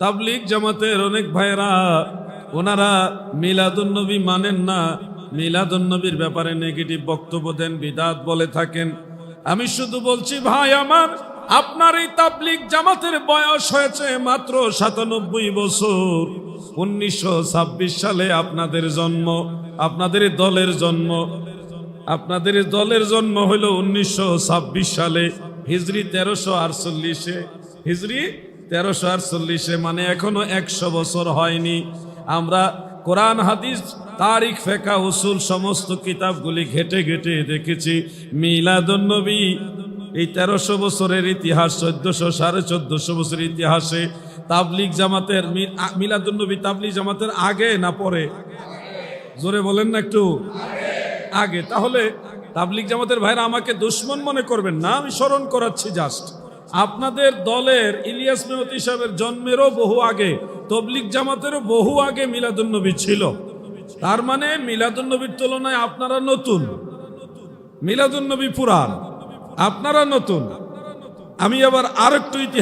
তাবলিগ জামাতের অনেক ভাইরা ওনারা মিলাদুন্নবী মানেন না। মিলাদুন্নবীর ব্যাপারে নেগেটিভ বক্তব্য দেন, বিদাত বলে থাকেন। আমি শুধু বলছি, ভাই আমার, আপনার এই তাবলিগ জামাতের বয়স হয়েছে মাত্র সাতানব্বই বছর। উনিশশো ছাব্বিশ সালে আপনাদের জন্ম, আপনাদের দলের জন্ম। আপনাদের দলের জন্ম হইল উনিশশো ছাব্বিশ সালে, হিজরি তেরোশো আটচল্লিশে। হিজরি তেরোশো আটচল্লিশে মানে এখনও একশো বছর হয়নি। আমরা কোরআন, হাদিস, তারিখ, ফেকা, উসুল সমস্ত কিতাবগুলি ঘেটে ঘেটে দেখেছি। মিলাদুন্নবী এই তেরোশো বছরের ইতিহাস, চোদ্দশো, সাড়ে চোদ্দশো বছরের ইতিহাসে তাবলিগ জামাতের মিলাদুন্নবী তাবলিগ জামাতের আগে না পরে? জোরে বলেন না একটু। আগে। তাহলে তাবলিগ জামাতের ভাইরা আমাকে দুশ্মন মনে করবেন না, আমি স্মরণ করাচ্ছি জাস্ট আপনাদের দলের ইলিয়াস মেহতি সাহেবের জন্মেরও বহু আগে তবলিক জামাতেরও বহু আগে মিলাদুন্নবী ছিল। তার মানে মিলাদুন্নবীর তুলনায় আপনারা নতুন। মিলাদুন্নবী পুরাণ, আপনারা নতুন। আমি আবার আরেকটু ইতিহাস